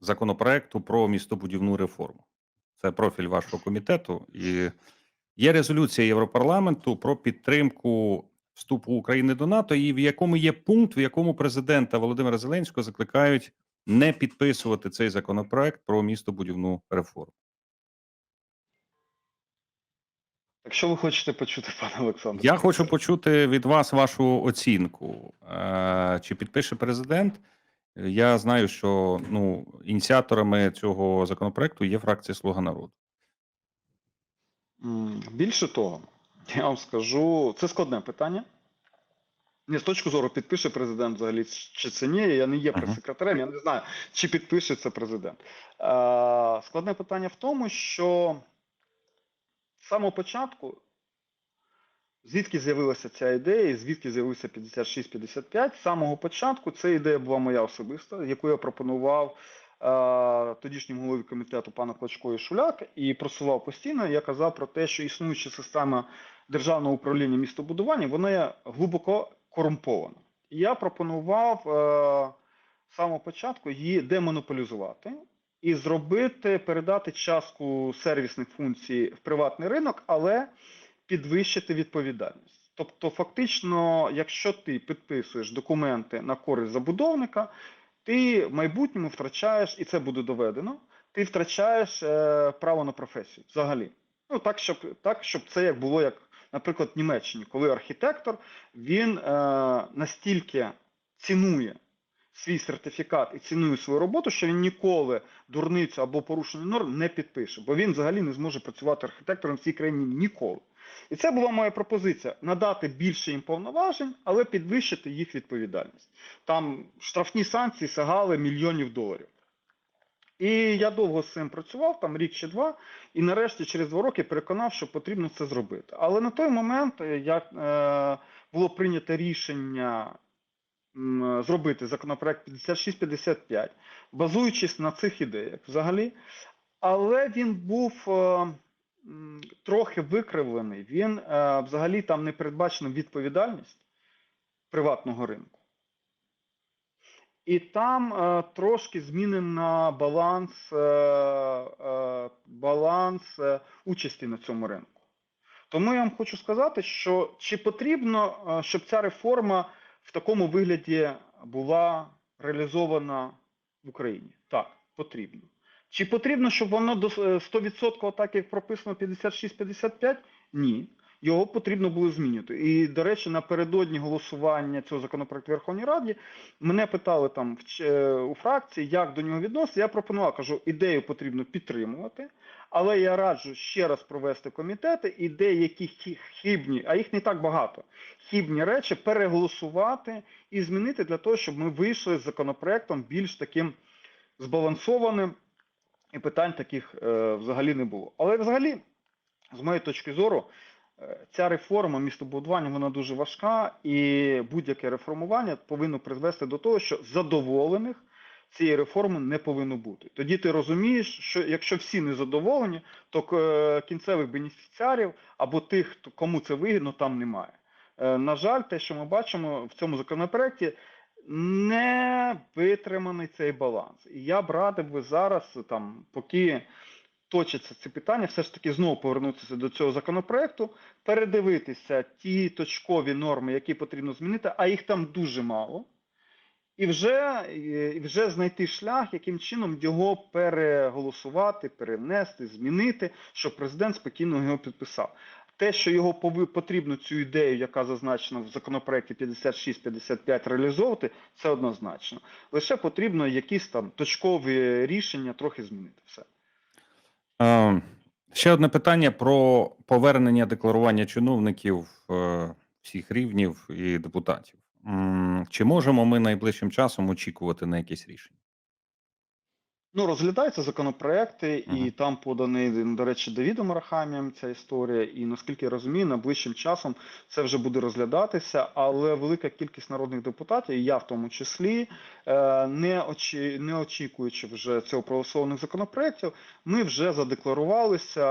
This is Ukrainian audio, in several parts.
законопроекту про містобудівну реформу. Це профіль вашого комітету. І є резолюція Європарламенту про підтримку вступу України до НАТО, і в якому є пункт, в якому президента Володимира Зеленського закликають не підписувати цей законопроект про містобудівну реформу. Якщо ви хочете почути, пане Олександр, Я хочу почути від вас вашу оцінку. Е, Чи підпише президент? Я знаю, що ну, ініціаторами цього законопроекту є фракція Слуга народу. Більше того, я вам скажу, це складне питання. Ні, з точки зору, підпише президент взагалі чи це ні. Я не є прес-секретарем, я не знаю, чи підпише це президент. Е, складне питання в тому, що з самого початку, звідки з'явилася ця ідея, звідки з'явився 56-55, з самого початку ця ідея була моя особиста, яку я пропонував е, тодішньому голові комітету пану Клочко і Шуляк і просував постійно. Я казав про те, що існуюча система державного управління містобудування вона глибоко корумпована. Я пропонував е, з самого початку її демонополізувати і зробити, передати частку сервісних функцій в приватний ринок, але підвищити відповідальність. Тобто, фактично, якщо ти підписуєш документи на користь забудовника, ти в майбутньому втрачаєш, і це буде доведено, ти втрачаєш е, право на професію взагалі. Ну так, щоб так, щоб це як було, як, наприклад, в Німеччині, коли архітектор він е, настільки цінує свій сертифікат і цінує свою роботу, що він ніколи дурницю або порушення норм не підпише, бо він взагалі не зможе працювати архітектором в цій країні ніколи. І це була моя пропозиція: надати більше їм повноважень, але підвищити їх відповідальність. Там штрафні санкції сягали мільйонів доларів. І я довго з цим працював, там рік чи два, і нарешті через два роки переконав, що потрібно це зробити. Але на той момент, е, як е, було прийнято рішення зробити законопроект 5655, базуючись на цих ідеях взагалі, але він був е, трохи викривлений. Він е, взагалі там не передбачена відповідальність приватного ринку. І там е, трошки змінена баланс, е, е, баланс е, участі на цьому ринку. Тому я вам хочу сказати, що чи потрібно, е, щоб ця реформа в такому вигляді була реалізована в Україні? Так, потрібно. Чи потрібно, щоб воно до е, 100% так, як прописано 56-55? Ні. Його потрібно було змінювати. І, до речі, напередодні голосування цього законопроекту Верховній Раді мене питали там е, у фракції, як до нього відносити. Я пропонував, кажу, ідею потрібно підтримувати, але я раджу ще раз провести комітети і деякі хибні, а їх не так багато, хибні речі переголосувати і змінити для того, щоб ми вийшли з законопроектом більш таким збалансованим, і питань таких е, взагалі не було. Але взагалі, з моєї точки зору, е, ця реформа містобудування вона дуже важка, і будь-яке реформування повинно призвести до того, що задоволених цієї реформи не повинно бути. Тоді ти розумієш, що якщо всі не задоволені, то е, кінцевих бенефіціарів або тих, кому це вигідно, там немає. На жаль, те, що ми бачимо в цьому законопроекті, не витриманий цей баланс. І я б радив би зараз, там, поки точаться ці питання, все ж таки знову повернутися до цього законопроекту, передивитися ті точкові норми, які потрібно змінити, а їх там дуже мало. І вже, і вже знайти шлях, яким чином його переголосувати, перенести, змінити, щоб президент спокійно його підписав. Те, що його потрібно цю ідею, яка зазначена в законопроекті 56-55, реалізовувати, це однозначно. Лише потрібно якісь там точкові рішення трохи змінити. Все. Е, Ще одне питання про повернення декларування чиновників е, всіх рівнів і депутатів. Чи можемо ми найближчим часом очікувати на якесь рішення? Ну, розглядаються законопроекти, і там поданий, до речі, Давідом Арахамієм ця історія. І наскільки я розумію, найближчим часом це вже буде розглядатися, але велика кількість народних депутатів, і я в тому числі, е, не, очі, не очікуючи вже цього проголосованих законопроєктів, ми вже задекларувалися.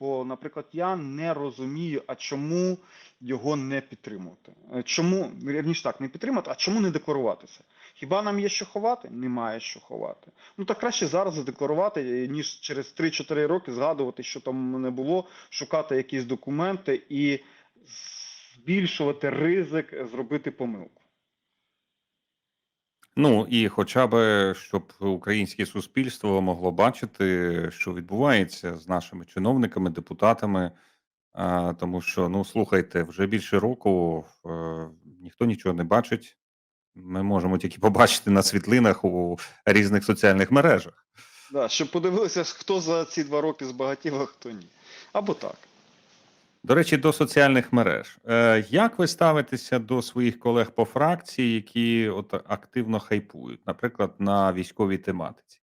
Бо, наприклад, я не розумію, а чому його не підтримувати. Е, Чому вірніше так, не підтримати, а чому не декларуватися? Хіба нам є що ховати? Немає що ховати. Ну так краще зараз задекларувати, е, ніж через 3-4 роки згадувати, що там не було, шукати якісь документи і збільшувати ризик зробити помилку. Ну і хоча б щоб українське суспільство могло бачити, що відбувається з нашими чиновниками, депутатами. Тому що, ну слухайте, вже більше року е, ніхто нічого не бачить. Ми можемо тільки побачити на світлинах у різних соціальних мережах. Да, щоб подивилися, хто за ці два роки збагатів, а хто ні. Або так. До речі, до соціальних мереж. Е, як ви ставитеся до своїх колег по фракції, які от активно хайпують, наприклад, на військовій тематиці?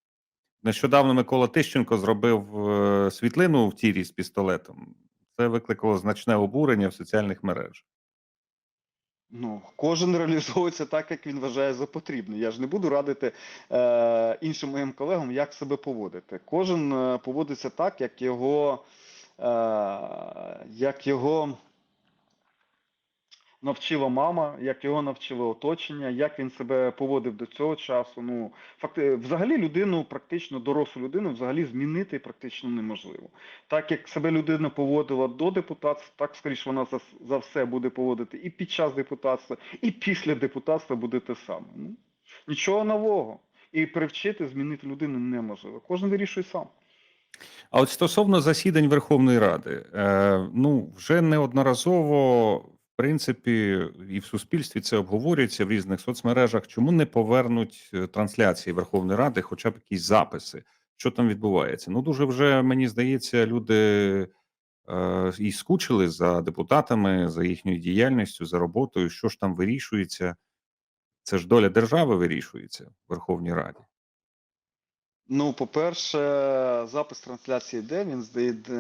Нещодавно Микола Тищенко зробив е, світлину в тірі з пістолетом. Це викликало значне обурення в соціальних мережах. Ну, кожен реалізовується так, як він вважає за потрібне. Я ж не буду радити е, іншим моїм колегам, як себе поводити. Кожен е, поводиться так, як його, е, як його навчила мама, як його навчило оточення, як він себе поводив до цього часу. Ну, факти, взагалі людину, практично дорослу людину, взагалі змінити практично неможливо. Так як себе людина поводила до депутатства, так скоріше вона за, за все буде поводити і під час депутатства, і після депутатства буде те саме. Ну, нічого нового. І привчити, змінити людину неможливо. Кожен вирішує сам. А от стосовно засідань Верховної Ради, е, ну вже неодноразово, принципі, і в суспільстві це обговорюється в різних соцмережах. Чому не повернуть е, трансляції Верховної Ради, хоча б якісь записи, що там відбувається? Ну дуже вже мені здається, люди е, і скучили за депутатами, за їхньою діяльністю, за роботою. Що ж там вирішується? Це ж доля держави вирішується в Верховній Раді. Ну, по-перше, запис трансляції йде, він здається,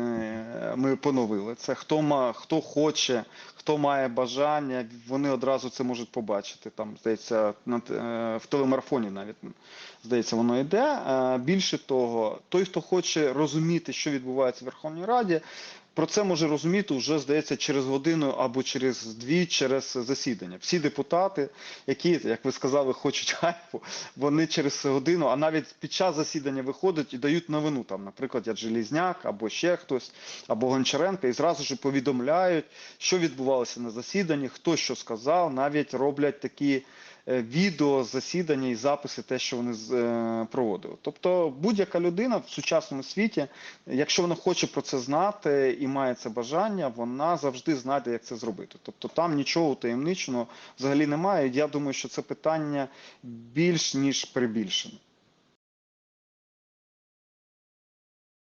ми поновили це. Хто ма, хто хоче, хто має бажання, вони одразу це можуть побачити. Там, здається, на, е, в телемарафоні навіть здається, воно йде. Е, Більше того, той, хто хоче розуміти, що відбувається в Верховній Раді, про це може розуміти вже, здається, через годину або через дві, через засідання. Всі депутати, які, як ви сказали, хочуть хайпу, вони через годину, а навіть під час засідання виходять і дають новину, там, наприклад, як Желізняк, або ще хтось, або Гончаренко, і зразу ж повідомляють, що відбувалося на засіданні, хто що сказав, навіть роблять такі відео засідання і записи, те, що вони е, проводили. Тобто будь-яка людина в сучасному світі, якщо вона хоче про це знати і має це бажання, вона завжди знайде, як це зробити. Тобто там нічого таємничного взагалі немає. Я думаю, що це питання більш ніж перебільшене.